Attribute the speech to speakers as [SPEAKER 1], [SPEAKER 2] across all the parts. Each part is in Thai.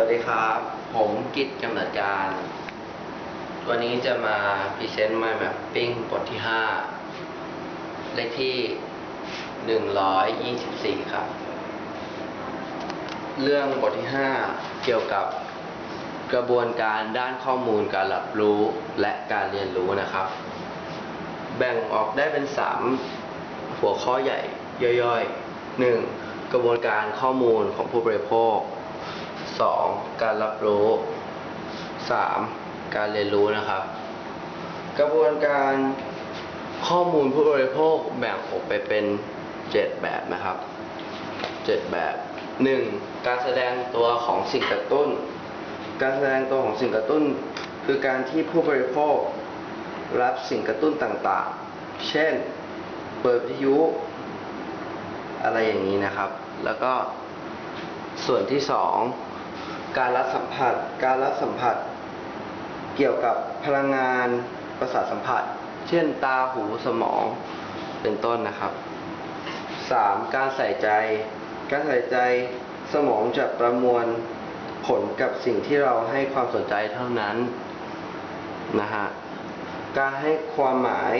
[SPEAKER 1] วัสดีครับ ผมกิตกำเนิดการ วันนี้จะมาพรีเซนต์ My Mapping บทที่ 5 เลขที่ 124 ครับ เรื่องบทที่ 5 เกี่ยวกับกระบวนการด้านข้อมูลการรับรู้และการเรียนรู้นะครับ แบ่งออกได้เป็น 3 หัวข้อใหญ่ย่อยๆ 1. กระบวนการข้อมูลของผู้บริโภค 2. การรับรู้ 3. การเรียนรู้นะครับ กระบวนการข้อมูลผู้บริโภคแบ่งออกไปเป็น 7 แบบนะครับ 7 แบบ 1. การแสดงตัวของสิ่งกระตุ้น การแสดงตัวของสิ่งกระตุ้น คือการที่ผู้บริโภครับสิ่งกระตุ้นต่างๆ เช่น เปิดวิทยุ อะไรอย่างนี้นะครับ แล้วก็ส่วนที่สอง การรับสัมผัส การรับสัมผัส เกี่ยวกับพลังงานประสาทสัมผัส เช่นตาหูสมองเป็นต้นนะครับ 3. การใส่ใจ การใส่ใจสมองจะประมวลผลกับสิ่งที่เราให้ความสนใจเท่านั้นนะฮะการให้ความหมาย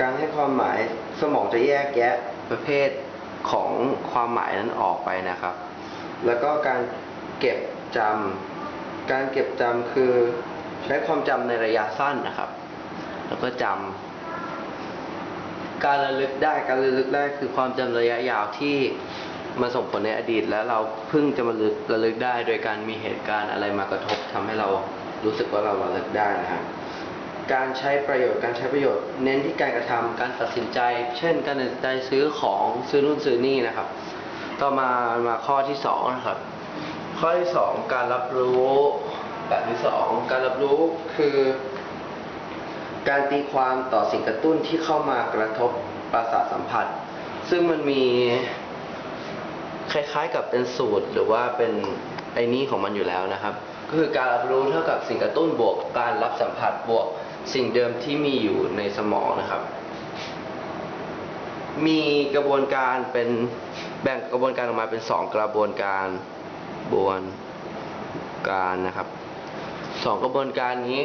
[SPEAKER 1] การให้ความหมายสมองจะแยกแยะประเภทของความหมายนั้นออกไปนะครับ แล้วก็การเก็บ จำการเก็บจำคือใช้ความจำในระยะสั้นนะครับ แล้วก็จำการระลึกได้การระลึกได้คือความจำระยะยาวที่มาส่งผลในอดีต แล้วเราเพิ่งจะมาระลึกได้ โดยการมีเหตุการณ์อะไรมากระทบทำให้เรารู้สึกว่าเราระลึกได้นะครับการใช้ประโยชน์การใช้ประโยชน์ เน้นที่การกระทำการตัดสินใจ เช่น การตัดสินใจซื้อของซื้อนู่นซื้อนี่นะครับ ต่อมามาข้อที่สองนะครับ ข้อที่สองการรับรู้แบบที่สองการรับรู้คือ การตีความต่อสิ่งกระตุ้นที่เข้ามากระทบประสาทสัมผัส ซึ่งมันมีคล้ายๆกับเป็นสูตรหรือว่าเป็นไอ้นี่ของมันอยู่แล้วนะครับ ก็คือการรับรู้เท่ากับสิ่งกระตุ้นบวก การรับสัมผัสบวกสิ่งเดิมที่มีอยู่ในสมองนะครับ มีกระบวนการเป็นแบ่งกระบวนการออกมาเป็นสองกระบวนการ บวนการนะครับสองกระบวนการนี้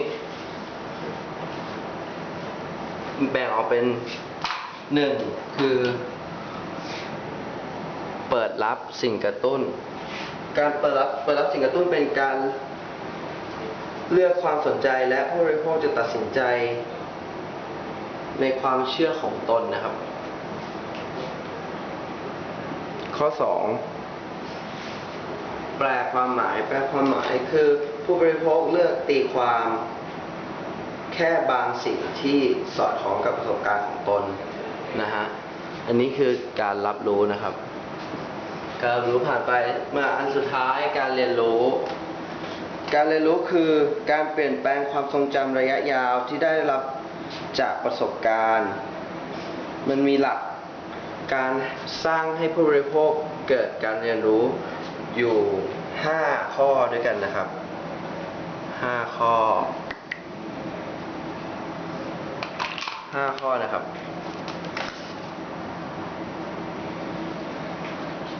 [SPEAKER 1] แบ่งออกเป็นหนึ่งคือ เปิดรับสิ่งกระตุ้น การเปิดรับเปิดรับสิ่งกระตุ้นเป็นการเลือกความสนใจและผู้บริโภคจะตัดสินใจ ในความเชื่อของตนนะครับ ข้อ 2 แปลความหมาย แปลความหมายคือผู้บริโภคเลือกตีความแค่บางสิ่งที่สอดคล้องกับประสบการณ์ของตนนะฮะ อันนี้คือการรับรู้นะครับ การรับรู้ผ่านไปมาอันสุดท้ายการเรียนรู้ การเรียนรู้คือการเปลี่ยนแปลงความทรงจำระยะยาวที่ได้รับจากประสบการณ์ มันมีหลักการสร้างให้ผู้บริโภคเกิดการเรียนรู้ อยู่ 5 ข้อด้วยกันนะครับ 5 ข้อ 5 ข้อนะครับ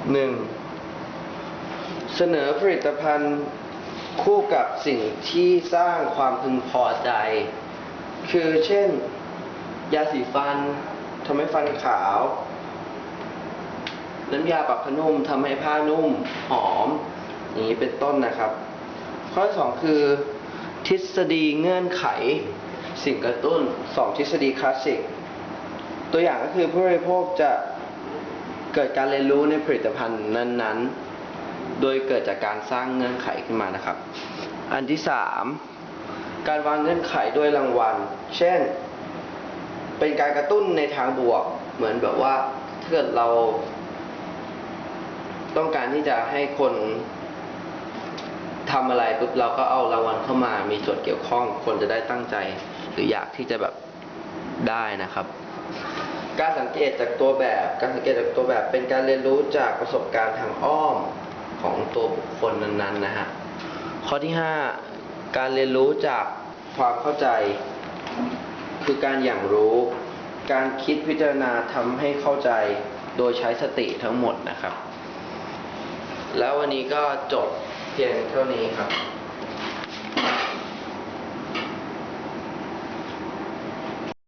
[SPEAKER 1] 1. เสนอผลิตภัณฑ์คู่กับสิ่งที่สร้างความพึงพอใจ คือเช่น ยาสีฟันทำให้ฟันขาว น้ำยาปรับผ้านุ่มทำให้ผ้านุ่มหอมอย่างนี้เป็นต้นนะครับ ข้อสองคือ ทฤษฎีเงื่อนไข สิ่งกระตุ้นสองทฤษฎีคลาสสิก ตัวอย่างก็คือผู้บริโภคจะเกิดการเรียนรู้ในผลิตภัณฑ์นั้นๆ โดยเกิดจากการสร้างเงื่อนไขขึ้นมานะครับ อันที่สามการวางเงื่อนไขด้วยรางวัล เช่น เป็นการกระตุ้นในทางบวก เหมือนแบบว่าถ้าเกิดเรา ต้องการที่จะให้คนทำอะไรปุ๊บเราก็เอารางวัลเข้ามา มีส่วนเกี่ยวข้อง คนจะได้ตั้งใจ หรืออยากที่จะแบบได้นะครับ การสังเกตจากตัวแบบ การสังเกตจากตัวแบบเป็นการเรียนรู้จากประสบการณ์ทางอ้อมของตัวบุคคลนั้นๆนะฮะ ข้อที่ 5 การเรียนรู้จากความเข้าใจ คือการอย่างรู้ การคิดพิจารณาทำให้เข้าใจ โดยใช้สติทั้งหมดนะครับ แล้ววันนี้ก็จบเพียงเท่านี้ครับ